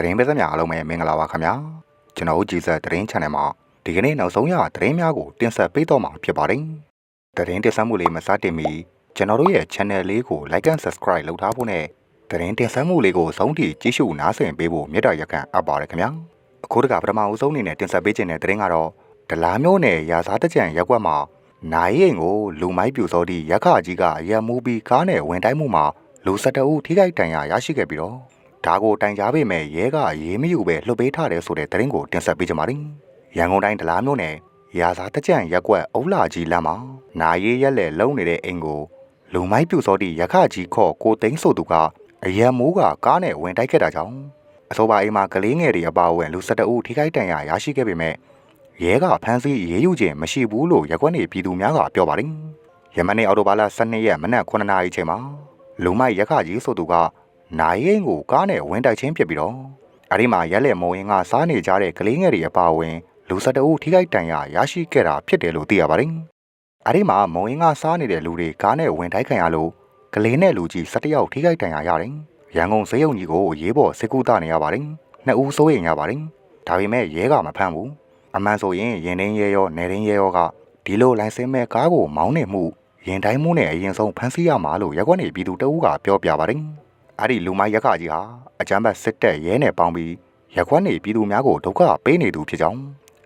သတင်းပေးစများအားလုံးပဲမင်္ဂလာပါခင်ဗျာကျွန်တော်ကြည်စက်သတင်း channel မှာဒီကနေ့နောက်ဆုံးရသတင်းများကိုတင်ဆက်ပေးတော့မှာဖြစ်ပါတယ်သတင်းတင်ဆက်မှုလေးမစတင်မီကျွန်တော်တို့ရဲ့ channel လေးကို like and subscribe လုပ်ထားဖို့နဲ့သတင်းတင်ဆက်မှုလေးကိုဆုံးထိကြည့်ရှုနားဆင်ပေးဖို့မေတ္တာရက်ခံအပ်ပါတယ်ခင်ဗျာအခုတကပထမအဦးဆုံးအနေနဲ့တင်ဆက်ပေးခြင်းတဲ့သတင်းကတော့ဒလားမျိုးနယ်ရာစားတကြံရက်ကွက်မှာနိုင်ရင်ကိုလူမိုက်ပြူစောသည့်ရက်ခကြီးကအရက်မူပြီးကားနဲ့ဝင်တိုင်းမှုမှာလူ၁၁ဦးထိခိုက်ဒဏ်ရာရရှိခဲ့ပြီးတော့ ဒါကိုတိုင်ကြားပေးမယ်ရဲကရေးမယူပဲလှုပ်ပေးထားတယ်ဆိုတဲ့သတင်းကိုတင်ဆက်ပေးကြပါမယ်။ရန်ကုန်တိုင်းဒလားမြို့နယ်ရာသာတကြံရက်ကွက်အုတ်လာကြီးလမ်းမှာနာရေးရက်လက်လုံးနေတဲ့အိမ်ကိုလူမိုက်ပြူစောသည့်ရခကြီးခေါ်ကိုသိန်းဆိုသူကအရန်မိုးကကားနဲ့ဝင်တိုက်ခဲ့တာကြောင့်အဆိုပါအိမ်မှာကလေးငယ်တွေအပါအဝင်လူ၁၁ဦးထိခိုက်ဒဏ်ရာရရှိခဲ့ပေမဲ့ရဲကဖမ်းဆီးရေးယူခြင်းမရှိဘူးလို့ရက်ကွက်နေပြည်သူများကပြောပါတယ်။ယမနေ့အော်တိုဘာလ12ရက်မနက်9:00နာရီချိန်မှာလူမိုက်ရခကြီးဆိုသူက နိုင်ရင်ကိုကားနဲ့ဝင်တိုက်ချင်းဖြစ်ပြီးတော့အဲဒီမှာရက်လက်မုံရင်ကစားနေကြတဲ့ကလေးငယ်တွေအပါအဝင်လူ၁၁ဦးထိခိုက်ဒဏ်ရာရရှိခဲ့တာဖြစ်တယ်လို့သိရပါတယ်။အဲဒီမှာမုံရင်ကစားနေတဲ့လူတွေကားနဲ့ဝင်တိုက်ခံရလို့ကလေးနဲ့လူကြီး၁၁ယောက်ထိခိုက်ဒဏ်ရာရတယ်။ရန်ကုန်စေယုံကြီးကိုရေးပေါ်စစ်ကူတနေရပါတယ်။နှစ်ဦးစိုးရိမ်ရပါတယ်။ဒါပေမဲ့ရဲကမဖမ်းဘူး။အမှန်ဆိုရင်ရင်ထင်းရဲရောနေထင်းရဲရောကဒီလိုလိုင်စင်မဲ့ကားကိုမောင်းနေမှုရင်တိုင်းမှုနဲ့အရင်ဆုံးဖမ်းဆီးရမှာလို့ရက်ကွက်နေပြည်သူတအူးကပြောပြပါတယ်။ အဲ့ဒီလူမိုင်းရက်ခကြီးဟာအကြမ်းဖက်စစ်တပ်ရဲနဲ့ပေါင်းပြီးရက်ခွက်နေပြည်သူများကိုဒုက္ခပေးနေသူဖြစ်ကြောင်း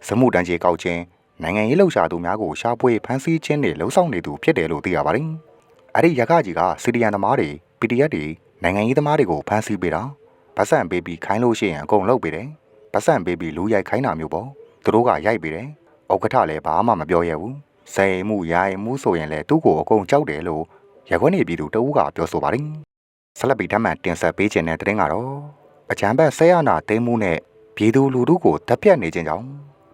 စမှုတန်းကြီးကောက်ခြင်းနိုင်ငံရေးလှုပ်ရှားသူများကိုရှာဖွေဖမ်းဆီးခြင်းတွေလှုံ့ဆော်နေသူဖြစ်တယ်လို့သိရပါတယ်။အဲ့ဒီရက်ခကြီးကစီဒီယန်သမားတွေ PDF တွေနိုင်ငံရေးသမားတွေကိုဖမ်းဆီးပေးတာဗတ်ဆန်ပေးပြီးခိုင်းလို့ရှိရင်အကုန်လုပ်ပေးတယ်။ဗတ်ဆန်ပေးပြီးလူရိုက်ခိုင်းတာမျိုးပေါ့။သူတို့ကရိုက်ပေးတယ်။ဥက္ကဋ္ဌလည်းဘာမှမပြောရဘူး။စိန်မှုရိုင်မှုဆိုရင်လည်းသူ့ကိုအကုန်ကြောက်တယ်လို့ရက်ခွက်နေပြည်သူတအူးကပြောဆိုပါတယ်။ ဆက်လက်ပြီးဓာတ်မှန်တင်ဆက်ပေးခြင်းတဲ့တဲ့တင်ကတော့အကြမ်းဖက်ဆဲရနာသိမ်းမှုနဲ့ပြည်သူလူထုကိုတပ်ပြတ်နေခြင်းကြောင့်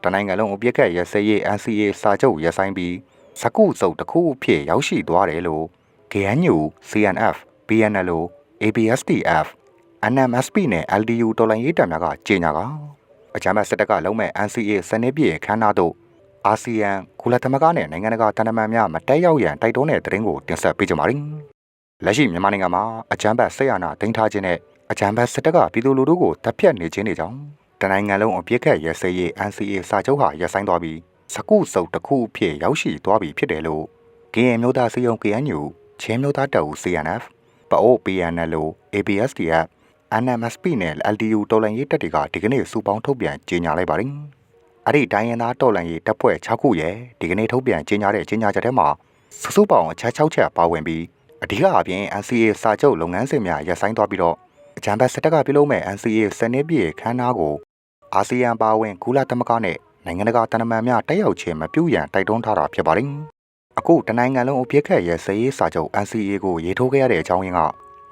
တနိုင်ငံလုံးအပြစ်ကတ်ရစရေး NCA စာချုပ်ရဆိုင်ပြီးစကုစုပ်တစ်ခုအဖြစ်ရောက်ရှိသွားတယ်လို့ KNU CNF BNL ABSDF NMSP နဲ့ LDU တော်လိုင်းရေးတပ်များကကြေညာကအကြမ်းဖက်စစ်တပ်ကလုံးမဲ့ NCA စနစ်ပြည့်ခမ်းနားတို့အာဆီယံကုလသမဂ္ဂနဲ့နိုင်ငံတကာတန်တမန်များမတက်ရောက်ရန်တိုက်တွန်းတဲ့တဲ့တင်ကိုတင်ဆက်ပေးကြပါမယ်။ လက်ရှိမြန်မာနိုင်ငံမှာအကြမ်းဖက်ဆက်ရနာတင်ထားခြင်းနဲ့အကြမ်းဖက်စစ်တပ်ကပြည်သူလူထုကိုတပ်ဖြတ်နေခြင်းတွေကြောင့်တနိုင်ငံလုံးအပြစ်ခတ်ရစရေး NCA စာချုပ်ဟာရပ်ဆိုင်းသွားပြီးစကုစုပ်တစ်ခုအဖြစ်ရောက်ရှိသွားပြီဖြစ်တယ်လို့ KN မျိုးသားစီယုံ KNU ချင်းမျိုးသားတပ်ဦး CNF ပအို PNL ABSDF NMSP နဲ့ LDU တော်လှန်ရေးတပ်တွေကဒီကနေ့စုပေါင်းထုတ်ပြန်ကြေညာလိုက်ပါတယ်။အဲ့ဒီတိုင်းရင်းသားတော်လှန်ရေးတပ်ဖွဲ့6ခုရဲ့ဒီကနေ့ထုတ်ပြန်ကြေညာတဲ့ကြေညာချက်ထဲမှာစုစုပေါင်းအချက်6ချက်ပါဝင်ပြီး အဓိကအပြင် NCA စာချုပ်လုပ်ငန်းစဉ်များရပ်ဆိုင်းသွားပြီးတော့အကြံဖတ်စစ်တပ်ကပြုလုပ်မဲ့ NCA စနစ်ပြည့်ခမ်းနားကိုအာဆီယံပါဝင်ကုလသမဂ္ဂနဲ့နိုင်ငံတကာတန်တမန်များတက်ရောက်ခြင်းမပြုရန်တိုက်တွန်းထားတာဖြစ်ပါတယ်။အခုတနိုင်ငံလုံးအပြစ်ခတ်ရဲ့စရေးစာချုပ် NCA ကိုရေးထိုးခဲ့ရတဲ့အကြောင်းရင်းက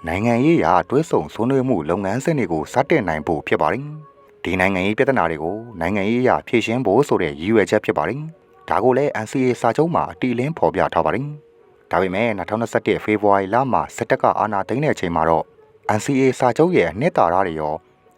နိုင်ငံရေးရာတွဲဆုံဆွေးနွေးမှုလုပ်ငန်းစဉ်တွေကိုစတင်နိုင်ဖို့ဖြစ်ပါတယ်။ဒီနိုင်ငံရေးပြဿနာတွေကိုနိုင်ငံရေးရာဖြေရှင်းဖို့ဆိုတဲ့ရည်ရွယ်ချက်ဖြစ်ပါတယ်။ဒါကိုလည်း NCA စာချုပ်မှာအတီလင်းဖော်ပြထားပါတယ်။ ဒါပေမဲ့2021ဖေဖော်ဝါရီလမှာစစ်တပ်ကအာဏာသိမ်းတဲ့အချိန်မှာတော့ NCA စာချုပ်ရဲ့နှစ်တာရတွေရော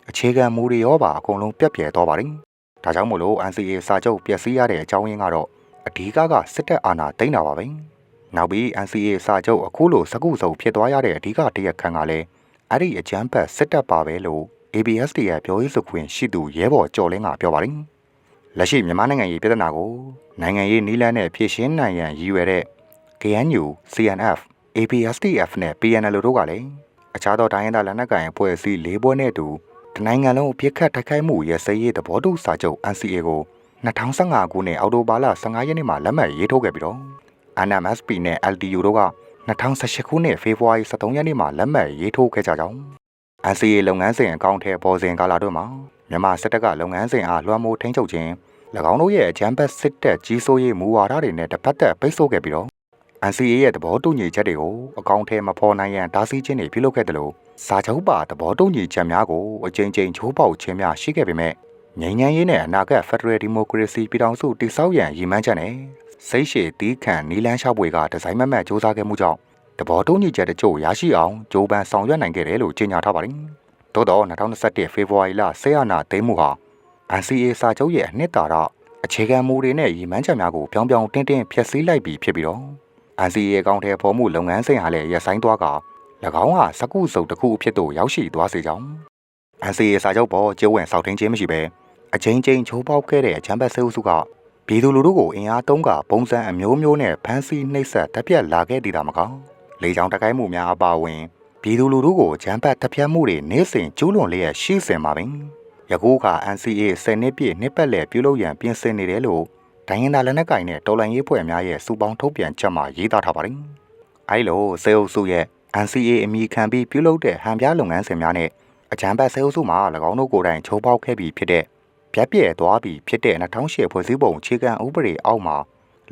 အခြေခံမူတွေရောပါအကုန်လုံးပြတ်ပြဲသွားပါတယ်။ဒါကြောင့်မို့လို့ NCA စာချုပ်ပျက်စီးရတဲ့အကြောင်းရင်းကတော့အဓိကကစစ်တပ်အာဏာသိမ်းတာပါပဲ။နောက်ပြီး NCA စာချုပ်အခုလိုစကုစုံဖြစ်သွားရတဲ့အဓိကတရက်ခံကလည်းအဲ့ဒီအကြမ်းဖက်စစ်တပ်ပါပဲလို့ ABSD ရဲ့ပြောရေးဆိုခွင့်ရှိသူရဲဘော်ကျော်လင်းကပြောပါတယ်။လက်ရှိမြန်မာနိုင်ငံရေးပြည်ထနာကိုနိုင်ငံရေးနီးလန်းနဲ့ဖြည့်ရှင်းနိုင်ရန်ရည်ရွယ်တဲ့ KNU, CNF, ABSDF နဲ့ PNL တို့ကလည်းအခြားသောတိုင်းရင်းသားလက်နက်ကိုင်အဖွဲ့အစည်း၄ဘွဲ့နဲ့အတူတနိုင်ငံလုံးအပြစ်ခတ်တိုက်ခိုက်မှုရစရေးသဘောတူစာချုပ် NCA ကို2015ခုနှစ်အောက်တိုဘာလ15ရက်နေ့မှာလက်မှတ်ရေးထိုးခဲ့ပြီးတော့ NMSP နဲ့ LDU တို့က2018ခုနှစ်ဖေဖော်ဝါရီ23ရက်နေ့မှာလက်မှတ်ရေးထိုးခဲ့ကြကြောင်း NCA လုပ်ငန်းစဉ်အကောင့်ထဲပေါ်စဉ်ကာလတို့မှာမြန်မာစစ်တပ်ကလုပ်ငန်းစဉ်အားလွှမ်းမိုးထိန်းချုပ်ခြင်း၎င်းတို့ရဲ့အကြမ်းဖက်စစ်တပ်ကြီးစိုးရေးမူဝါဒတွေနဲ့တပတ်သက်ပိတ်ဆို့ခဲ့ပြီးတော့ NCA ရဲ့သဘောတူညီချက်တွေကိုအကောင့်ထဲမဖော်နိုင်ရန်တားဆီးခြင်းတွေပြုလုပ်ခဲ့တယ်လို့စာချုပ်ပါသဘောတူညီချက်များကိုအကြိမ်ကြိမ်ချိုးပေါက်ခြင်းများရှိခဲ့ပေမဲ့ငြိမ်းချမ်းရေးနဲ့အနာဂတ်ဖက်ဒရယ်ဒီမိုကရေစီပြည်ထောင်စုတည်ဆောက်ရန်ရည်မှန်းချက်နဲ့စိတ်ရှည်တီးခံနီလန်းလျှောက်ပွေကဒီဇိုင်းမတ်မတ်စ조사ခဲ့မှုကြောင့်သဘောတူညီချက်တချို့ရရှိအောင်ကြိုးပမ်းဆောင်ရွက်နိုင်ခဲ့တယ်လို့ကြေညာထားပါတယ်။သို့တော့2021ဖေဖော်ဝါရီလဆေးရနာသိမ်းမှုဟာ NCA စာချုပ်ရဲ့အနှစ်သာရအခြေခံမူတွေနဲ့ရည်မှန်းချက်များကိုပြောင်းပြောင်းတင်းတင်းဖျက်ဆီးလိုက်ပြီးဖြစ်ပြီးတော့ NCA အကောင့်ထဲပေါ်မှုလုပ်ငန်းစဉ်ဟာလည်းရပ်ဆိုင်းသွားက၎င်းဟာစကုစုပ်တစ်ခုအဖြစ်သို့ရောက်ရှိသွားစေကြောင်း NCA စာချုပ်ပေါ်ကျိုးဝင်စောက်ထင်းခြင်းမရှိပဲအချင်းချင်းချိုးပေါက်ခဲ့တဲ့ချမ်ဘတ်ဆေးအုပ်စုကပြည်သူလူထုကိုအင်အားသုံးကပုံစံအမျိုးမျိုးနဲ့ဖမ်းဆီးနှိပ်စက်တပ်ပြတ်လာခဲ့သေးတာမကောင်းလေကြောင်းတိုက်ခိုက်မှုများအပါအဝင်ပြည်သူလူထုကိုချမ်ဘတ်တပ်ဖြတ်မှုတွေနေ့စဉ်ကျူးလွန်လျက်ရှိစင်ပါပင်ယခုအခါ NCA 10နှစ်ပြည့်နှစ်ပတ်လည်ပြုလုပ်ရန်ပြင်ဆင်နေတယ်လို့ ဒိုင်းရင်သာလက်နက်ကင်နဲ့တော်လိုင်းရေးဖွဲ့များရဲ့စူပေါင်းထုတ်ပြန်ချက်မှာရေးသားထားပါတယ်အဲလိုစေအုပ်စုရဲ့ NCA အမိခံပြီးပြုလုပ်တဲ့ဟန်ပြလုပ်ငန်းစဉ်များနဲ့အကြံပတ်စေအုပ်စုမှာ၎င်းတို့ကိုယ်တိုင်ချိုးပေါက်ခဲ့ပြီးဖြစ်တဲ့ပြက်ပြဲသွားပြီးဖြစ်တဲ့2008ဖွဲ့စည်းပုံအခြေခံဥပဒေအောက်မှာ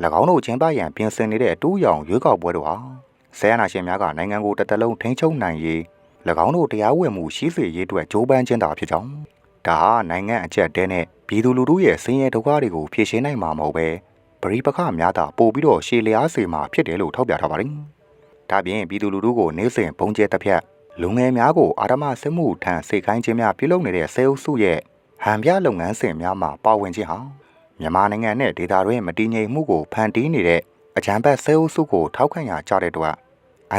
၎င်းတို့ကျင်းပရန်ပြင်ဆင်နေတဲ့အတူရောင်ရွေးကောက်ပွဲတို့ဟာဆဲရနာရှင်များကနိုင်ငံကိုတစ်တလုံးထိန်းချုပ်နိုင်ရေး၎င်းတို့တရားဝင်မှုရှိစေရေးအတွက်ကြိုးပမ်းခြင်းသာဖြစ်ကြောင်း ဒါဟာနိုင်ငံအချက်တဲနဲ့ပြည်သူလူထုရဲ့ဆင်းရဲဒုက္ခတွေကိုဖြေရှင်းနိုင်မှာမဟုတ်ပဲပရိပခများသာပို့ပြီးတော့ရှေလျားစေမှာဖြစ်တယ်လို့ထောက်ပြထားပါတယ်။ဒါပြင်ပြည်သူလူထုကိုနေစဉ်ဘုံကျဲတစ်ဖြတ်လူငယ်များကိုအာရမစစ်မှုထံစိတ်ခိုင်းခြင်းများပြုလုပ်နေတဲ့စေအုပ်စုရဲ့ဟန်ပြလုပ်ငန်းစဉ်များမှာပါဝင်ခြင်းဟာမြန်မာနိုင်ငံနဲ့ဒေသတွင်းမတည်ငြိမ်မှုကိုဖန်တီးနေတဲ့အကြံပတ်စေအုပ်စုကိုထောက်ခံရကြတဲ့အတွက်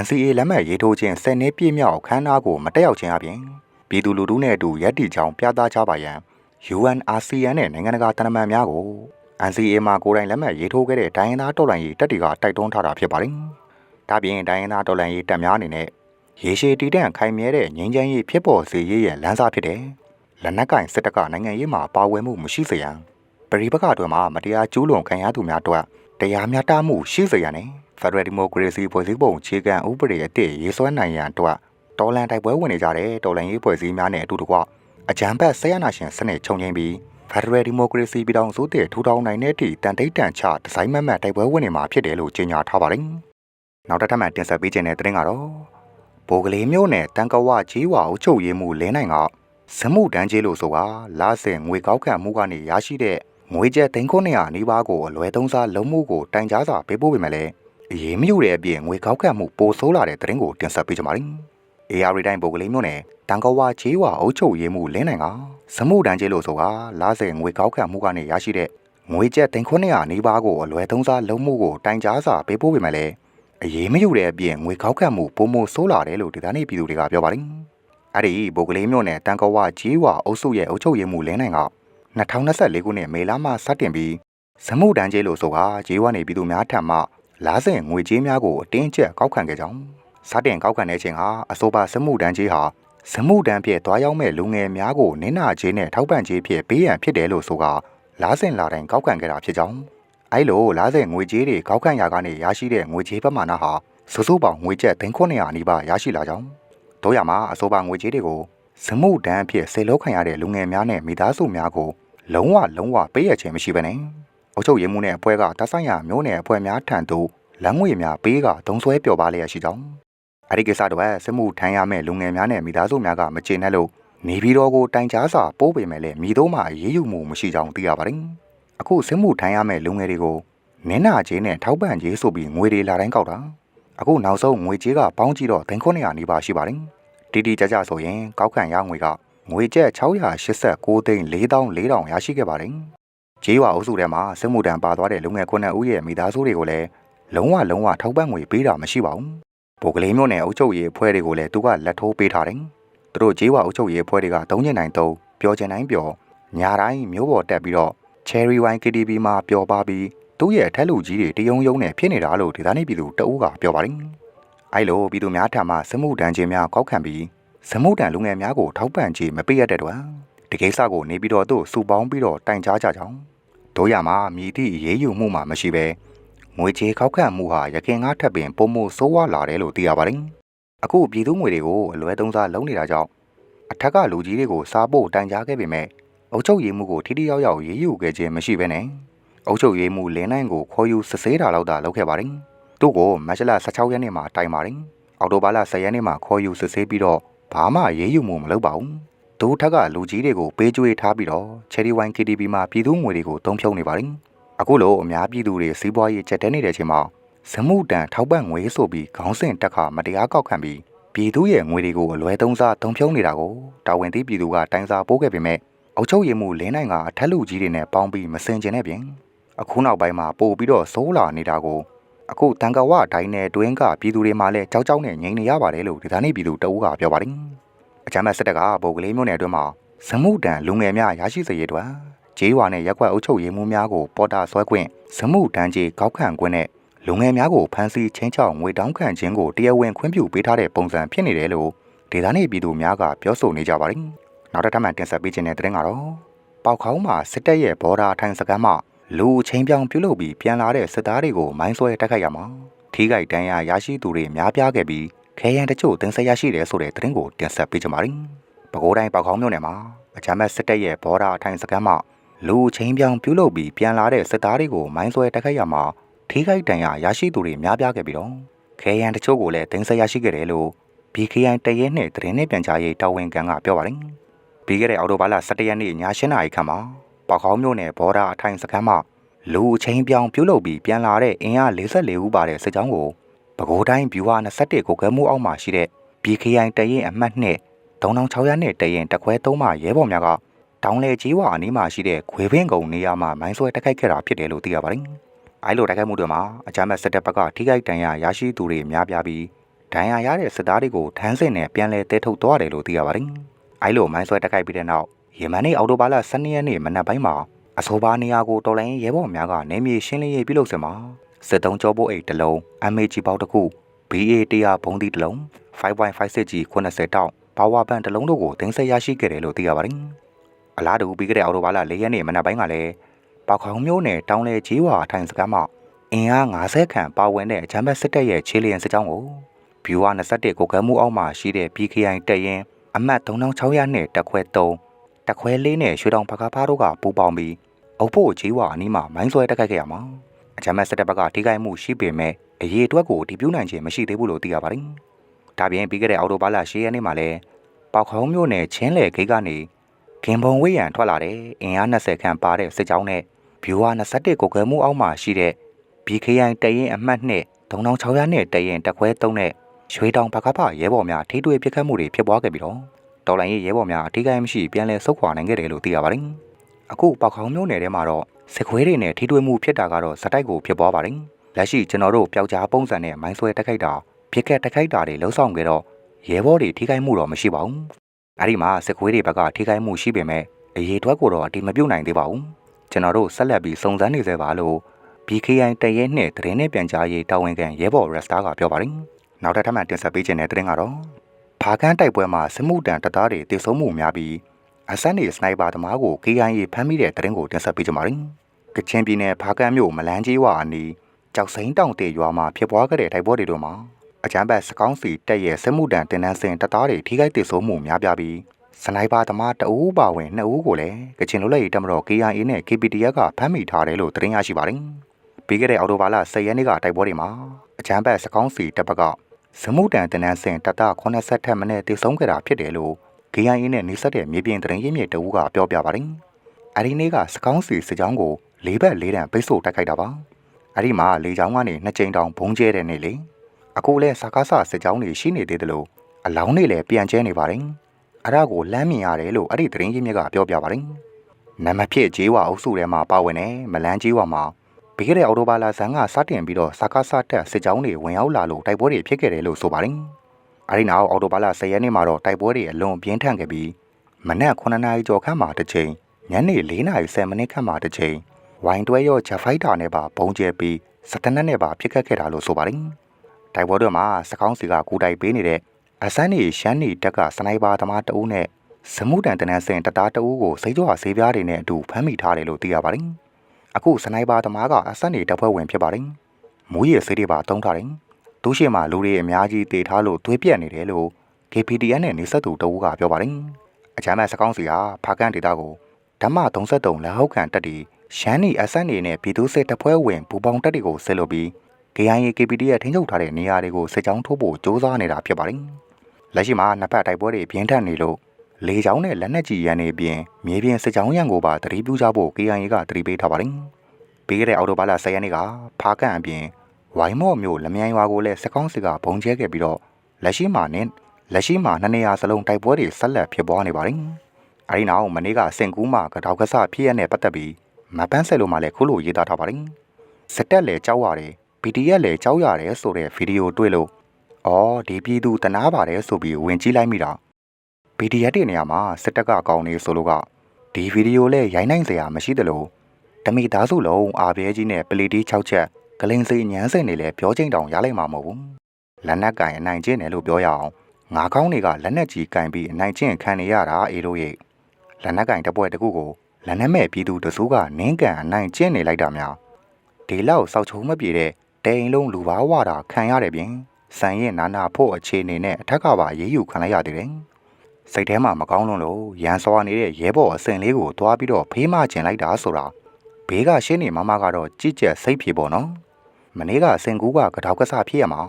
NCA လက်မှတ်ရေးထိုးခြင်း10နှစ်ပြည့်မြောက်ခမ်းနားကိုမတက်ရောက်ခြင်းအပြင် ပြည်သူလူထုနဲ့အတူရပ်တည်ကြောင်းပြသကြပါရန် UNRCN နဲ့နိုင်ငံတကာတနမန်များကို NCA မှာကိုယ်တိုင်လက်မှတ်ရေးထိုးခဲ့တဲ့ဒိုင်းသားတော်လှန်ရေးတပ်တွေကတိုက်တွန်းထားတာဖြစ်ပါတယ်။ဒါပြင်ဒိုင်းသားတော်လှန်ရေးတပ်များအနေနဲ့ရေရှည်တည်တံ့ခိုင်မြဲတဲ့ငြိမ်းချမ်းရေးဖြစ်ပေါ်စေရေးရဲ့လမ်းစာဖြစ်တယ်။လက်နက်ကင်စစ်တပ်ကနိုင်ငံရေးမှာပါဝင်မှုမရှိစေရန်ပရိပက္ခတွေမှာမတရားကျူးလွန်ခံရသူများတို့တရားမျှတမှုရှိစေရန်နဲ့ Federal Democracy ဖွဲ့စည်းပုံအခြေခံဥပဒေအသစ်ရေးဆွဲနိုင်ရန်တို့ တော်လန်တိုက်ပွဲဝင်နေကြတဲ့တော်လန်ရေးဖွဲ့စည်းများနဲ့အတူတကွအကြံဖက်ဆရာနာရှင်စနစ်ခြုံငိမ့်ပြီး Federal Democracy ပြည်ထောင်စုတည်ထူထောင်နိုင်တဲ့အထိတန်တိတ်တန်ချဒီဇိုင်းမတ်မတ်တိုက်ပွဲဝင်နေမှာဖြစ်တယ်လို့ကြေညာထားပါတယ်။နောက်တစ်ထပ်မှတင်ဆက်ပေးခြင်းတဲ့သတင်းကတော့ဘိုကလေးမျိုးနဲ့တန်ကဝကြီးဝါအုပ်ချုပ်ရေးမှုလင်းနိုင်ကစမှုတန်းကြီးလို့ဆိုတာလာဆင်ငွေကောက်ခံမှုကနေရရှိတဲ့ငွေကျပ်သိန်း900နီးပါးကိုအလွယ်သုံးစားလုံးမှုကိုတိုင်ကြားစာပေးပို့ပေးမယ်လေအရေးမယူတဲ့အပြင်ငွေကောက်ခံမှုပိုဆိုးလာတဲ့သတင်းကိုတင်ဆက်ပေးကြပါမယ်။ AR တိုင်းဘိုကလေးမျိုးနဲ့တန်ကဝကြီးဝါအုပ်ချုပ်ရေးမှုလင်းနိုင်ကစမှုတန်းကြီးလို့ဆိုတာလာဆင်ငွေကောက်ခံမှုကနေရရှိတဲ့ငွေကျပ်သိန်း900နီးပါးကိုအလွယ်သုံးစားလုံးမှုကိုတိုင်ကြားစာပေးပို့ပေးမယ်လေအရေးမယူတဲ့အပြင်ငွေကောက်ခံမှုပုံမဆိုးလာတယ်လို့ဒေသနေပြည်သူတွေကပြောပါတယ်။အဲ့ဒီဘိုကလေးမျိုးနဲ့တန်ကဝကြီးဝါအုပ်စုရဲ့အုပ်ချုပ်ရေးမှုလင်းနိုင်က2024ခုနှစ်မေလမှစတင်ပြီးစမှုတန်းကျေးလို့ဆိုကဂျေးဝနေပြည်သူများထံမှလားစင်ငွေကြေးများကိုအတင်းကျပ်ကောက်ခံခဲ့ကြောင်း စတင်ကောက်ခံတဲ့ချိန်ဟာအဆိုပါစမှုတန်းကျေးဟာစမှုတန်းဖြင့်တွားရောက်မဲ့လူငယ်များကိုနင်းနာကျေးနဲ့ထောက်ပံ့ကျေးဖြင့်ပေးရန်ဖြစ်တယ်လို့ဆိုကလားစင်လာတိုင်းကောက်ခံခဲ့တာဖြစ်ကြောင်းအဲလိုလားစင်ငွေကြေးတွေကောက်ခံရာကနေရရှိတဲ့ငွေကြေးပမာဏဟာစုစုပေါင်းငွေကျပ်3900နီးပါးရရှိလာကြောင်းတို့ရမှာအဆိုပါငွေကြေးတွေကိုစမှုတန်းအဖြစ်ဆေလောက်ခံရတဲ့လူငယ်များနဲ့မိသားစုများကိုလုံးဝလုံးဝပေးရခြင်းမရှိဘဲနဲ့အုပ်ချုပ်ရေးမှုနဲ့အဖွဲ့ကတဆိုင်ရမျိုးနယ်အဖွဲ့များထံသို့လမ်းငွေများပေးကဒုံဆွဲပျော်ပါလျက်ရှိကြောင်း အဲ့ဒီကိစ္စတော့စမှုထမ်းရမယ့်လူငယ်များနဲ့မိသားစုများကမကျေနပ်လို့နေပြည်တော်ကိုတိုင်ကြားစာပို့ပေမဲ့လည်းမိတို့မှရေးယူမှုမရှိကြောင်းသိရပါတယ်အခုစမှုထမ်းရမယ့်လူငယ်တွေကိုနင်းနာချင်းနဲ့ထောက်ပံ့ရေးဆိုပြီးငွေတွေလာတိုင်းကောက်တာအခုနောက်ဆုံးငွေကြေးကပေါင်းကြည့်တော့သိန်း900နီးပါးရှိပါတယ်တီတီကြကြဆိုရင်ကောက်ခံရငွေကငွေကျပ်689သိန်း4400ရရှိခဲ့ပါတယ်။ကြေးဝါအုပ်စုထဲမှာစစ်မှုထမ်းပါသွားတဲ့လူငယ်ခုနှစ်ဦးရဲ့မိသားစုတွေကိုလည်းလုံးဝလုံးဝထောက်ပံ့ငွေပေးတာမရှိပါဘူး။ ဗိုလ်ကလေးမျိုးနဲ့အုပ်ချုပ်ရေးအဖွဲ့တွေကိုလည်းသူကလက်ထိုးပေးထားတယ်။သူတို့ကြေးဝါအုပ်ချုပ်ရေးအဖွဲ့တွေကသုံးကျင်တိုင်းသုံးပျော်ကျင်တိုင်းပျော်ညာတိုင်းမျိုးပေါ်တက်ပြီးတော့ Cherry Wine KTV မှာပျော်ပါပြီးသူ့ရဲ့အထက်လူကြီးတွေတယုံယုံနဲ့ဖြစ်နေတာလို့ဒေသနေပြည်သူတအူးကပြောပါတယ်။အဲလိုပြည်သူများထံမှစမှုတန်းချင်းများကောက်ခံပြီးစမှုတန်လူငယ်များကိုထောက်ပံ့ကြေးမပေးရတဲ့တွင်ဒီကိစ္စကိုနေပြီးတော့သူ့စူပေါင်းပြီးတော့တိုင်ကြားကြကြောင်းတို့ရမှာမြည်သည့်ရေးယူမှုမှမရှိပဲ ငွေကြေးခောက်ခတ်မှုဟာရခင်ကထပ်ပင်ပုံမှုဆိုးဝါးလာတယ်လို့သိရပါတယ်အခုပြည်သူငွေတွေကိုအလွဲသုံးစားလုံးနေတာကြောင့်အထက်ကလူကြီးတွေကိုစားဖို့တိုင်ကြားခဲ့ပေမဲ့အုပ်ချုပ်ရေးမှုကိုထိထိရောက်ရောက်ရေးယူခဲ့ခြင်းမရှိဘဲနဲ့အုပ်ချုပ်ရေးမှုလင်းနိုင်ကိုခေါ်ယူစစ်ဆေးတာလောက်သာလုပ်ခဲ့ပါတယ်သူ့ကိုမတ်လ16ရက်နေ့မှာတိုင်ပါတယ်အော်တိုဘာလ10ရက်နေ့မှာခေါ်ယူစစ်ဆေးပြီးတော့ဘာမှရေးယူမှုမလုပ်ပါဘူး။ဒိုးထက်ကလူကြီးတွေကိုပေးကြွေးထားပြီးတော့ Cherry Wine KTV မှာပြည်သူငွေတွေကိုတုံးဖြုံနေပါတယ်။ အခုလိုအများပြည်သူတွေစီးပွားရေးချက်တဲနေတဲ့အချိန်မှာစမှုတန်ထောက်ပံ့ငွေဆိုပြီးခေါင်းစဉ်တက်ခါမတရားကောက်ခံပြီးပြည်သူရဲ့ငွေတွေကိုအလွဲသုံးစားတုံးဖြုံနေတာကိုတာဝန်သိပြည်သူကတိုင်စာပိုးခဲ့ပေမဲ့အုပ်ချုပ်ရေးမှုလင်းနိုင်ကအထက်လူကြီးတွေနဲ့ပေါင်းပြီးမစင်ကျင်တဲ့ပြင်အခုနောက်ပိုင်းမှာပို့ပြီးတော့စိုးလာနေတာကိုအခုတန်ကဝဒိုင်းနယ်တွင်းကပြည်သူတွေမှလည်းကြောက်ကြောက်နဲ့ငြိမ်နေရပါတယ်လို့ဒေသနေပြည်သူတအူးကပြောပါတယ်အကြမ်းဖက်စစ်တပ်ကဗိုလ်ကလေးမျိုးနယ်အတွင်းမှာစမှုတန်လူငယ်များရရှိစေရတဲ့ ဂျေးဝါနဲ့ရက်ကွက်အုပ်ချုပ်ရေးမှူးများကိုပေါ်တာဆွဲခွင့်စမှုတန်ကြီးကောက်ခံခွင့်နဲ့လူငယ်များကိုဖမ်းဆီးချင်းချောက်ငွေတောင်းခံခြင်းကိုတရားဝင်ခွင့်ပြုပေးထားတဲ့ပုံစံဖြစ်နေတယ်လို့ဒေသနေပြည်သူများကပြောဆိုနေကြပါတယ်။နောက်တစ်ထပ်မှတင်ဆက်ပေးခြင်းတဲ့တဲ့တင်ကတော့ပေါခေါင်းမှာစစ်တပ်ရဲ့ဘော်ဒါထိုင်စကန်မှလူချင်းပြောင်ပြုတ်လုပ်ပြီးပြန်လာတဲ့စစ်သားတွေကိုမိုင်းဆွဲတိုက်ခိုက်ရမှာထီးကိုက်တန်းရရရှိသူတွေများပြားခဲ့ပြီးခဲယံတချို့တင်ဆက်ရရှိတယ်ဆိုတဲ့သတင်းကိုတင်ဆက်ပေးကြပါမယ်။ပဲခူးတိုင်းပေါခေါင်းမြို့နယ်မှာအကြမ်းဖက်စစ်တပ်ရဲ့ဘော်ဒါထိုင်စကန်မှ လူချင်းပြောင်ပြုတ်လုပ်ပြီးပြန်လာတဲ့စစ်သားတွေကိုမိုင်းဆွဲတိုက်ခိုက်ရမှာထီးကိုက်တန်းရရရှိသူတွေများပြားခဲ့ပြီးတော့ခဲယံတချို့ကိုလည်းတင်ဆက်ရရှိခဲ့တယ်လို့ BKI တရဲနဲ့သတင်းနဲ့ပြန်ကြားရေးတာဝန်ခံကပြောပါတယ်။ပြီးခဲ့တဲ့အော်တိုဘာလ17ရက်နေ့ည7:00နာရီခန့်မှာပေါခေါင်းမြို့နယ်ဘော်ဒါအထိုင်စခန်းမှာလူအချင်းပြောင်ပြုတ်လုပ်ပြီးပြန်လာတဲ့အင်အား44ဦးပါတဲ့စစ်ကြောင်းကိုပဲခူးတိုင်းဗျူဟာ21ကိုကဲမှုအောက်မှာရှိတဲ့ BKI တရင်အမှတ်နဲ့3600နဲ့တရင်တခွဲ3မှရဲဘော်များက တောင်လေကြီးဝါအနီးမှာရှိတဲ့ခွေပင်းကုံနေရာမှာမိုင်းဆွဲတိုက်ခိုက်ခဲ့တာဖြစ်တယ်လို့သိရပါတယ်။အဲလိုတိုက်ခိုက်မှုတွေမှာအကြမ်းဖက်စစ်တပ်ဘက်ကထိခိုက်ဒဏ်ရာရရှိသူတွေများပြားပြီးဒဏ်ရာရတဲ့စစ်သားတွေကိုထမ်းစင်နဲ့ပြန်လည်တဲထုတ်သွားတယ်လို့သိရပါတယ်။အဲလိုမိုင်းဆွဲတိုက်ခိုက်ပြီးတဲ့နောက်ယမန်နေ့အော်တိုဘာလ12ရက်နေ့မနက်ပိုင်းမှာအဆိုပါနေရာကိုတော်လိုင်းရဲဘော်များကနေမြေရှင်းလင်းရေးပြုလုပ်စင်မှာစစ်တုံးကြောပိုးအိတ်တစ်လုံး MAG ပေါက်တစ်ခု BA 100ဘုံသီးတစ်လုံး 5.56G 80တောက်ဘာဝပန်တစ်လုံးတို့ကိုတင်ဆက်ရရှိခဲ့တယ်လို့သိရပါတယ်။ အလားတူပြီးခဲ့တဲ့အော်တိုဘာလ၄ရက်နေ့မနက်ပိုင်းကလည်းပေါခေါင်မျိုးနယ်တောင်လေကြီးဝါထိုင်စကမ်းမှာအင်အား90ခန့်ပါဝင်တဲ့အချမ်းဘက်စစ်တပ်ရဲ့ခြေလျင်စစ်ကြောင်းကိုဘီဝါ21ကိုကမ်းမှုအောက်မှာရှိတဲ့ BKI တပ်ရင်းအမှတ်3600နဲ့တက်ခွဲ3တက်ခွဲ4နဲ့ရွှေတောင်ဖကားဖားတို့ကပူးပေါင်းပြီးအုပ်ဖို့ကြီးဝါအနီးမှာမိုင်းဆွဲတက်ခိုက်ခဲ့ရမှာအချမ်းဘက်စစ်တပ်ဘက်ကထိခိုက်မှုရှိပေမဲ့အရေးအတွက်ကိုဒီပြူးနိုင်ခြင်းမရှိသေးဘူးလို့သိရပါတယ်။ဒါပြင်ပြီးခဲ့တဲ့အော်တိုဘာလ10ရက်နေ့မှာလည်းပေါခေါင်းမြို့နယ်ချင်းလေဂိတ်ကနေ ဂင်ဘုံဝေးရန်ထွက်လာတဲ့အင်အား20ခန့်ပါတဲ့စစ်ကြောင်းနဲ့ဘီဝါ21ကိုကဲမှုအောက်မှာရှိတဲ့ BKI တရင်အမှတ်နဲ့3600နဲ့တရင်တက်ခွဲ3နဲ့ရွှေတောင်ပကပရဲဘော်များထိတွေ့ပစ်ခတ်မှုတွေဖြစ်ပွားခဲ့ပြီးတော့တော်လိုင်းရေးရဲဘော်များအထိကိမရှိပြန်လည်ဆုတ်ခွာနိုင်ခဲ့တယ်လို့သိရပါတယ်။အခုပေါခေါင်းမျိုးနယ်ထဲမှာတော့စစ်ခွေးတွေနဲ့ထိတွေ့မှုဖြစ်တာကတော့စတိုက်ကိုဖြစ်ပွားပါတယ်။လက်ရှိကျွန်တော်တို့ပျောက်ကြားပုံစံနဲ့မိုင်းဆွဲတက်ခိုက်တာဖြစ်ခဲ့တက်ခိုက်တာတွေလှုံ့ဆော်ခဲ့တော့ရဲဘော်တွေထိခိုက်မှုတော့မရှိပါဘူး။ အဲဒီမှာစစ်ခွေးတွေဘက်ကထိခိုက်မှုရှိပေမဲ့အရေးအတွက်ကိုတော့အတိမပြုတ်နိုင်သေးပါဘူး။ကျွန်တော်တို့ဆက်လက်ပြီးစုံစမ်းနေသေးပါလို့ BKI တရဲနဲ့သတင်းနဲ့ပြန်ကြားရေးတာဝန်ခံရဲဘော်ရက်စတာကပြောပါတယ်။နောက်ထပ်ထပ်မံတင်ဆက်ပေးခြင်းတဲ့သတင်းကတော့ဖာကန်းတိုက်ပွဲမှာစမှုတန်တပ်သားတွေတေဆုံးမှုများပြီးအစမ်းနေစနိုက်ပါသမားကို KIA ဖမ်းမိတဲ့သတင်းကိုတင်ဆက်ပေးကြပါမယ်။ကချင်ပြည်နယ်ဖာကန်းမြို့မလန်းကြီးဝါအနီးကြောက်စိမ်းတောင်တေရွာမှာဖြစ်ပွားခဲ့တဲ့တိုက်ပွဲတွေတို့မှာ အကြမ်းဖက်စကောင်းစီတက်ရဲ့စမှုတန်တင်နန်းစင်တပ်သားတွေထိခိုက်တေဆုံးမှုများပြားပြီးစနိုက်ပါသမားတအူးပါဝင်နှစ်ဦးကိုလည်းကချင်လူလက်ရေးတပ်မတော် KIA နဲ့ KPDF ကဖမ်းမိထားတယ်လို့သတင်းရရှိပါတယ်။ပြီးခဲ့တဲ့အော်တိုဘာလ10ရက်နေ့ကတိုက်ပွဲတွေမှာအကြမ်းဖက်စကောင်းစီတပ်ဘက်ကစမှုတန်တနန်းစင်တတ80ထက်မနည်းတည်ဆုံးခဲ့တာဖြစ်တယ်လို့ KIA နဲ့နေဆက်တဲ့မြေပြင်သတင်းရင်းမြစ်တအူးကပြောပြပါတယ်။အဲဒီနေ့ကစကောင်းစီစစ်ကြောင်းကိုလေးဘက်လေးတန်ပိတ်ဆို့တိုက်ခိုက်တာပါ။အဲဒီမှာလေကြောင်းကနေနှစ်ကြိမ်တောင်ဘုံကျဲတဲ့နေ့လေ အခုလဲစကားဆစစ်ကြောင်းတွေရှိနေသေးတယ်လို့အလောင်းတွေလည်းပြန်ကျဲနေပါတယ်။အဲ့ဒါကိုလမ်းမြင်ရတယ်လို့အဲ့ဒီသတင်းရင်းမြစ်ကပြောပြပါတယ်။နံပါတ်ဖြစ်ဂျေးဝါအုပ်စုထဲမှာပါဝင်တဲ့မလန်းဂျေးဝါမှာပြီးခဲ့တဲ့အော်တိုဘာလဆန်းကစတင်ပြီးတော့စကားဆတက်စစ်ကြောင်းတွေဝင်ရောက်လာလို့တိုက်ပွဲတွေဖြစ်ခဲ့တယ်လို့ဆိုပါတယ်။အဲဒီနောက်အော်တိုဘာလ10ရက်နေ့မှာတော့တိုက်ပွဲတွေအလွန်ပြင်းထန်ခဲ့ပြီးမနက်9နာရီကျော်ခန့်မှာတစ်ချိန်ညနေ4နာရီ10မိနစ်ခန့်မှာတစ်ချိန်ဝိုင်တွဲရောဂျက်ဖိုက်တာနဲ့ပါဘုံကျဲပြီးစတနက်နဲ့ပါဖြစ်ခဲ့ခဲ့တာလို့ဆိုပါတယ်။ တိုက်ပွဲတွေမှာစကောင်းစီကကူတိုက်ပေးနေတဲ့အစမ်းနေရှမ်းနေတက်ကစနိုက်ပါသမားတအုပ်နဲ့စမှုတန်တနန်းစင်တသားတအုပ်ကိုစိတ်ကြွဆေးပြားတွေနဲ့အတူဖမ်းမိထားတယ်လို့သိရပါတယ်။အခုစနိုက်ပါသမားကအစမ်းနေတပ်ဖွဲ့ဝင်ဖြစ်ပါတယ်။မူရည်ဆေးတွေပါတုံးထားတယ်။သူရှိမှလူတွေအများကြီးတေထားလို့သွေးပြက်နေတယ်လို့ KPDN နဲ့နေဆက်သူတအုပ်ကပြောပါတယ်။အချမ်းမဲ့စကောင်းစီကဖာကန်ဒေတာကိုဓမ္မ33လက်ဟောက်ခံတက်တီရှမ်းနီအစမ်းနေနဲ့ပြည်သူစစ်တပ်ဖွဲ့ဝင်ဘူပေါင်းတက်တွေကိုဆဲလို့ပြီး KIA KPD ရဲ့ထိန်းချုပ်ထားတဲ့နေရာတွေကိုစစ်ကြောင်းထိုးဖို့စ조사နေတာဖြစ်ပါတယ်။လက်ရှိမှာနှစ်ဖက်တိုက်ပွဲတွေပြင်းထန်နေလို့လေကြောင်းနဲ့လက်နက်ကြီးရန်နေပြင်မြေပြင်စစ်ကြောင်းရန်ကိုပါတတိပြုကြဖို့ KIA ကတတိပေးထားပါတယ်။ပြီးခဲ့တဲ့အော်တိုဘာလ10ရက်နေ့ကဖားကန်အပြင်ဝိုင်မော့မြို့လမြိုင်ရွာကိုလည်းစစ်ကောင်းစစ်ကဘုံကျဲခဲ့ပြီးတော့လက်ရှိမှာနဲ့လက်ရှိမှာနှစ်နေရာစလုံးတိုက်ပွဲတွေဆက်လက်ဖြစ်ပွားနေပါတယ်။အဲဒီနောက်မနေ့ကစင်ကူးမှာကတောက်ကဆဖြစ်ရတဲ့ပတ်သက်ပြီးမပန်းဆက်လို့မှလည်းခုလိုရေးသားထားပါတယ်။စစ်တပ်လည်းကြောက်ရတယ် PDF လည်းကြောက်ရတယ်ဆိုတဲ့ဗီဒီယိုတွေ့လို့အော်ဒီပြည်သူတနာပါတယ်ဆိုပြီးဝင်ကြည့်လိုက်မိတာ PDF တွေနေရာမှာစစ်တပ်ကအကောင်းနေဆိုလို့ကဒီဗီဒီယိုလဲရိုင်းနိုင်စရာမရှိသလိုတမိသားစုလုံးအာဘဲကြီးနဲ့ပလီတီ6ချက်ကလင်စီညမ်းစင်နေလဲပြောချင်းတောင်ရလိုက်မှာမဟုတ်ဘူးလက်နက်ကင်အနိုင်ကျင့်တယ်လို့ပြောရအောင်ငါကောင်းတွေကလက်နက်ကြီးကင်ပြီးအနိုင်ကျင့်ခံနေရတာအေးလို့ရဲ့လက်နက်ကင်တစ်ပွဲတစ်ခုကိုလက်နက်မဲ့ပြည်သူတစုကနင်းကန်အနိုင်ကျင့်နေလိုက်တာများဒီလောက်စောက်ချုံမပြေတဲ့ တိန်လုံးလူပါဝါတာခံရတယ်ပြင်စံရင်နာနာဖို့အခြေအနေနဲ့အထက်ကပါရေးယူခံလိုက်ရသေးတယ်စိတ်ထဲမှာမကောင်းလို့လို့ရန်စောနေတဲ့ရဲဘော်အစင်လေးကိုတွားပြီးတော့ဖေးမကျင်လိုက်တာဆိုတာဘေးကရှင်းနေမမကတော့ကြည်ကျက်စိတ်ပြေပေါ့နော်မနေ့ကစင်ကူးကကတောက်ကဆဖြစ်ရမှာ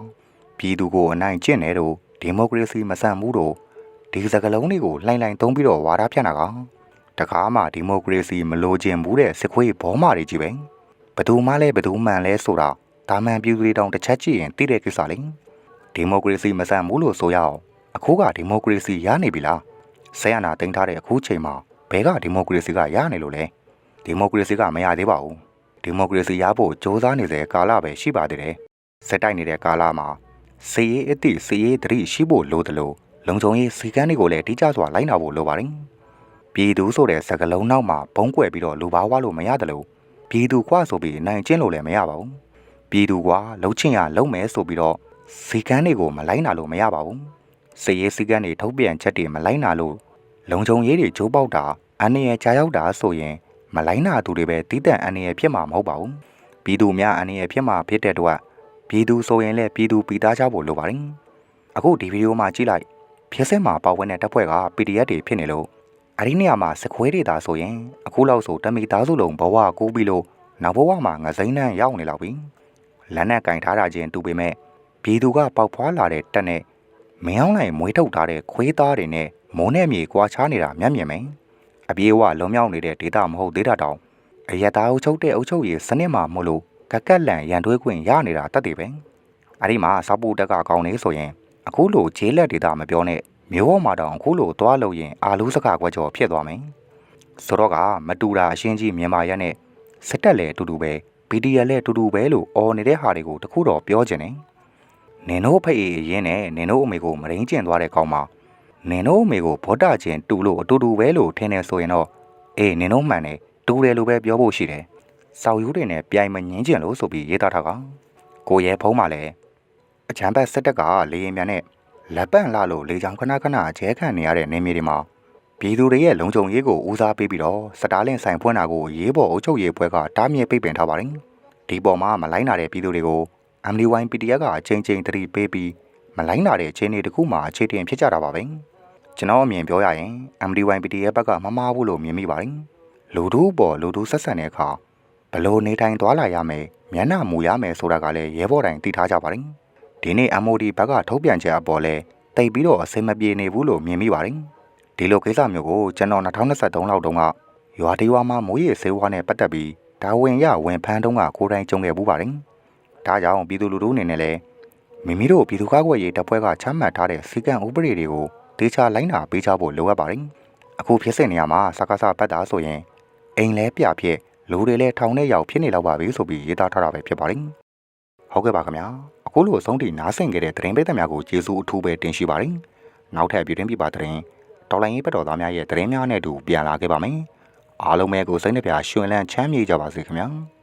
ပြည်သူကိုအနိုင်ကျင့်နေတော့ဒီမိုကရေစီမဆန့်ဘူးတော့ဒီစကလုံးတွေကိုလှိုင်လှိုင်သုံးပြီးတော့ဝါဒဖြန့်တာကတခါမှဒီမိုကရေစီမလိုချင်ဘူးတဲ့စစ်ခွေးဘောမာတွေကြီးပဲဘယ်သူမှလည်းဘယ်သူမှန်လဲဆိုတာ ဒါမှန်ပြည်သူတွေတောင်တစ်ချက်ကြည့်ရင်သိတဲ့ကိစ္စလေဒီမိုကရေစီမဆန့်ဘူးလို့ဆိုရအောင်အခုကဒီမိုကရေစီရနေပြီလားဆဲရနာတင်ထားတဲ့အခုချိန်မှာဘယ်ကဒီမိုကရေစီကရနေလို့လဲဒီမိုကရေစီကမရသေးပါဘူးဒီမိုကရေစီရဖို့စ조사နေတဲ့ကာလပဲရှိပါသေးတယ်စက်တိုက်နေတဲ့ကာလမှာစီရေးအသည့်စီရေးတတိရှိဖို့လိုတယ်လို့လုံခြုံရေးစီကန်းတွေကိုလည်းတိကျစွာလိုက်နာဖို့လိုပါတယ်ပြည်သူဆိုတဲ့စကလုံးနောက်မှာဘုံကွယ်ပြီးတော့လူပါဝါလို့မရတယ်လို့ပြည်သူကွာဆိုပြီးနိုင်ကျင့်လို့လည်းမရပါဘူး ပြည်သူကွာလှုပ်ချင်ရလုံမယ်ဆိုပြီးတော့စီကန်းတွေကိုမလိုက်နာလို့မရပါဘူးစီရေးစီကန်းတွေထုတ်ပြန်ချက်တွေမလိုက်နာလို့လုံခြုံရေးတွေဂျိုးပေါက်တာအန္တရာယ်ကြားရောက်တာဆိုရင်မလိုက်နာသူတွေပဲတီးတန့်အန္တရာယ်ဖြစ်မှာမဟုတ်ပါဘူးပြည်သူများအန္တရာယ်ဖြစ်မှာဖြစ်တဲ့တော့ပြည်သူဆိုရင်လည်းပြည်သူပြည်သားကြဖို့လိုပါတယ်အခုဒီဗီဒီယိုမှာကြည့်လိုက်ဖြစ်စက်မှာပါဝင်တဲ့တပ်ဖွဲ့က PDF တွေဖြစ်နေလို့အဒီနေရာမှာစခွဲတွေသာဆိုရင်အခုလောက်ဆိုတမီသားစုလုံးဘဝကူးပြီးလို့နောက်ဘဝမှာငစိမ့်နှံရောက်နေလောက်ပြီ လက်နဲ့ကင်ထားတာချင်းတူပေမဲ့ပြည်သူကပေါက်ဖွာလာတဲ့တက်နဲ့မင်းအောင်လိုက်မွေးထုတ်ထားတဲ့ခွေးသားတွေနဲ့မိုးနဲ့မြေကွာခြားနေတာမျက်မြင်မယ်အပြေးဝလုံမြောက်နေတဲ့ဒေတာမဟုတ်သေးတာတောင်အရတာအုပ်ချုပ်တဲ့အုပ်ချုပ်ရေးစနစ်မှာမို့လို့ကက်ကက်လန်ရန်တွဲခွင့်ရနေတာတတ်တယ်ပဲအဲ့ဒီမှာစောက်ပူတက်ကကောင်းနေဆိုရင်အခုလိုဂျေးလက်ဒေတာမပြောနဲ့မျိုးပေါ်မှာတောင်အခုလိုသွားလို့ရင်အာလူးစကားကွက်ကြော်ဖြစ်သွားမယ်ဆိုတော့ကမတူတာအရှင်းကြီးမြန်မာရက်နဲ့စက်တက်လည်းအတူတူပဲ BDL လည်းအတူတူပဲလို့អော်နေတဲ့ဟာတွေကိုတခုတော့ပြောချင်တယ်နင်တို့ဖေးရင်းနဲ့နင်တို့အမေကိုမရင်းကျင်သွားတဲ့ကောင်မှာနင်တို့အမေကိုဘောတာချင်းတူလို့အတူတူပဲလို့ထင်နေဆိုရင်တော့အေးနင်တို့မှန်တယ်တူတယ်လို့ပဲပြောဖို့ရှိတယ်။စောက်ယူတွေနဲ့ပြိုင်မငင်းကျင်လို့ဆိုပြီးရေးသားထားကကိုရဲဖုံးမှလည်းအချမ်းဘက်စစ်တပ်ကလေရင်မြန်နဲ့လက်ပန့်လာလို့လေချောင်ခဏခဏအကျဲခံနေရတဲ့နေမြေတွေမှာ ပြည်သူတွေရဲ့လုံခြုံရေးကိုဦးစားပေးပြီးတော့စတားလင်ဆိုင်ဖွင့်တာကိုရေးပေါ်အုပ်ချုပ်ရေးဘွဲကတားမြစ်ပိတ်ပင်ထားပါတယ်။ဒီပေါ်မှာမလိုက်နာတဲ့ပြည်သူတွေကို MD1 PDF ကအချိန်ချင်းတတိပေးပြီးမလိုက်နာတဲ့အခြေအနေတခုမှအခြေတင်ဖြစ်ကြတာပါပဲ။ကျွန်တော်အမြင်ပြောရရင် MD1 PDF ဘက်ကမမားဘူးလို့မြင်မိပါတယ်။လူတို့ပေါ်လူတို့ဆက်ဆံတဲ့အခါဘလို့နေတိုင်းသွားလာရမယ်မျက်နှာမူရမယ်ဆိုတာကလည်းရဲဘော်တိုင်းသိထားကြပါတယ်။ဒီနေ့ MOD ဘက်ကထုတ်ပြန်ချက်အပေါ်လဲတိတ်ပြီးတော့အစိမ့်မပြေနေဘူးလို့မြင်မိပါတယ်။ ဒီလိုကိစ္စမျိုးကိုကျွန်တော်2023လောက်တုန်းကရွာတေးဝါမှာမိုးရေဆေးဝါးနဲ့ပတ်သက်ပြီးဒါဝင်ရဝင်ဖန်းတုန်းကကိုယ်တိုင်ကြုံခဲ့ဘူးပါတယ်။ဒါကြောင့်ပြည်သူလူထုအနေနဲ့လည်းမိမိတို့ပြည်သူ့ကာကွယ်ရေးတပ်ဖွဲ့ကချမှတ်ထားတဲ့စီကံဥပဒေတွေကိုဒေချာလိုက်နာပေးချဖို့လိုအပ်ပါတယ်။အခုဖြစ်စဉ်နေရာမှာစကားစပတ်တာဆိုရင်အိမ်လဲပြဖြစ်လူတွေလည်းထောင်ထဲရောက်ဖြစ်နေတော့ပါပြီဆိုပြီးရေးသားထားတာပဲဖြစ်ပါတယ်။ဟုတ်ကဲ့ပါခင်ဗျာ။အခုလိုအဆုံးထိနားဆင်ခဲ့တဲ့သတင်းပေးသက်များကိုကျေးဇူးအထူးပဲတင်ရှိပါတယ်။နောက်ထပ်ပြည်တွင်းပြပါသတင်း တော်လိုင်းရေးပတ်တော်သားများရဲ့သတင်းများနဲ့အတူပြန်လာခဲ့ပါမယ်။အားလုံးပဲကိုစိတ်နှပြရှင်လန်းချမ်းမြေ့ကြပါစေခင်ဗျာ။